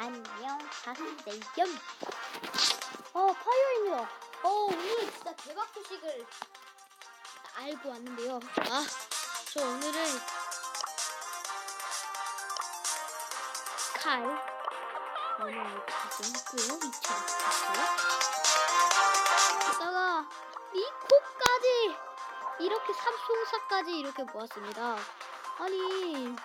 안녕 하세요. 어 파이어입니다. 어 오늘 진짜 대박 소식을 알고 왔는데요. 아, 저 오늘은 칼 오늘 가져왔고요. 2차 게다가 미코까지 이렇게 삼총사까지 이렇게 모았습니다. 아니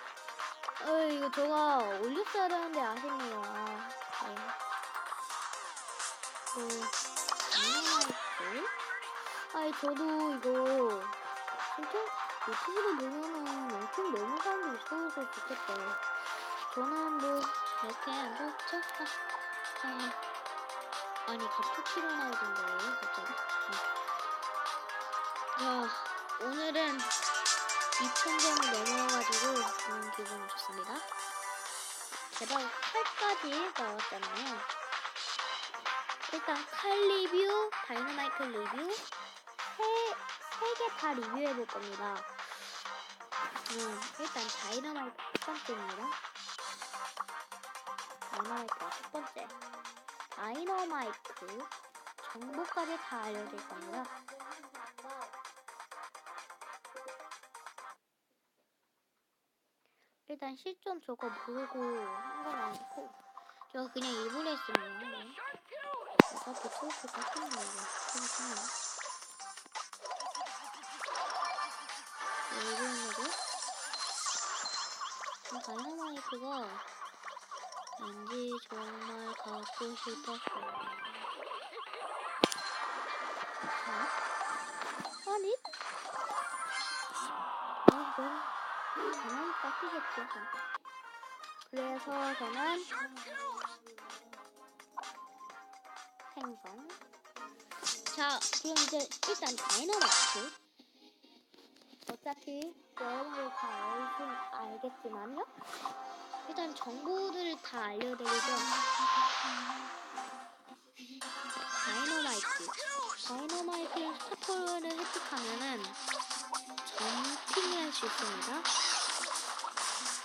어, 이거 제가 올렸어야 되는데 아쉽네요. 아, 네. 그? 아니, 저도 이거, 진짜 유튜브를 보면은 엄청 너무 사람들이 있어서 좋겠다. 저는 뭐, 이렇게, 뭐, 저, 아, 아, 아니, 갑툭튀로 나오던데, 갑자기. 네. 자, 오늘은 2,000점을 넘어가지고 너무 기분이 좋습니다. 게다가 칼까지 나왔잖아요. 일단 칼 리뷰, 다이너마이트 리뷰 세, 세개다 리뷰해 볼 겁니다. 음, 일단 다이너마이트 첫 번째입니다. 다이너마이트가 첫 번째. 다이너마이트 정보까지 다 알려줄 겁니다. 일단 실전 저거 모르고 한 건 아니고 제가 그냥 일부러 했습니다. 어차피 토크 같은 거 이거 괜찮아. 일부러 거죠? 이 다이너마이트가 왠지 정말 갖고 싶었어요. 어? 깎이겠죠. 그래서 저는 생선. 자, 그럼 이제 일단 다이너마이트. 어차피 여러분들 다 알긴 알겠지만요. 일단 정보들을 다 알려드리죠. 다이너마이트. 다이너마이트 스타터를 획득하면은 점핑을 할 수 있습니다.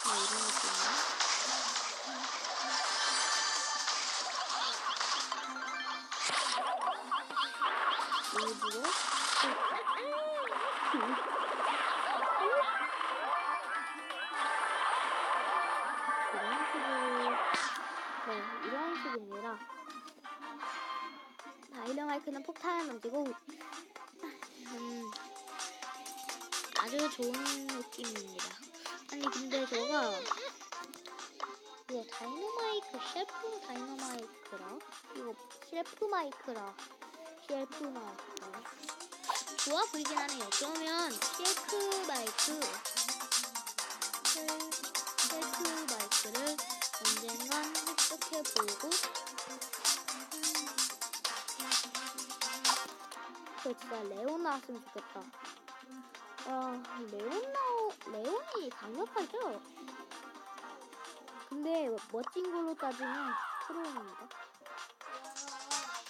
네, 이런 느낌이요. 일부러 이런 식으로 네 이런 식입니다. 다이너마이크는 폭탄을 던지고 음, 아주 좋은 느낌입니다. 아니 근데 제가 이거 다이너마이크 셰프 다이너마이크라? 이거 셰프 마이크라. 셰프 마이크 좋아 보이긴 하네요. 그러면 셰프 마이크. 셰- 셰프 마이크를 언젠간 획득해 보고. 저 진짜 레온 나왔으면 좋겠다. 아, 레온 나오, 레온이 강력하죠? 근데 멋진 걸로 따지면 프로입니다.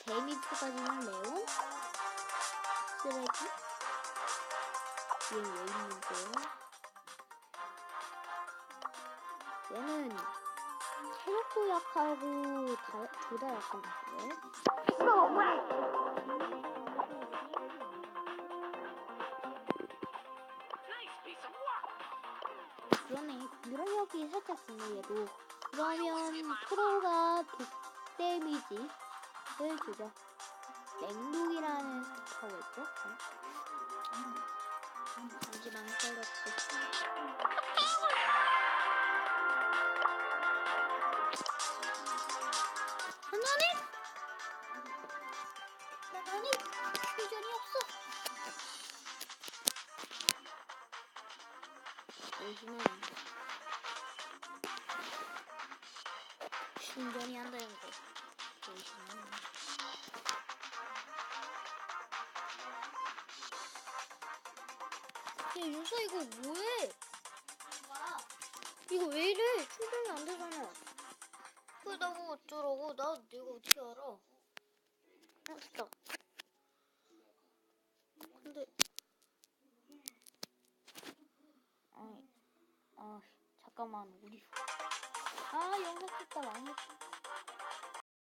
데미지 따지면 레온? 쓰레기? 얘왜 있는데요? 얘는 체력도 약하고 둘다 약한데? 그러네. 유력이 살짝 있네, 얘도. 그러면 프로가 독 데미지를 주죠. 맹독이라는 스타가 있죠? 잠시만 걸렸지. 충전이 안 되는 거. 요즘은 야 윤서 이거 뭐해? 이거 왜 이래? 충전이 안 되잖아. 그래 나뭐 어쩌라고? 나 내가 어떻게 알아? 어 됐다. 근데 우리 아 했을 때 많이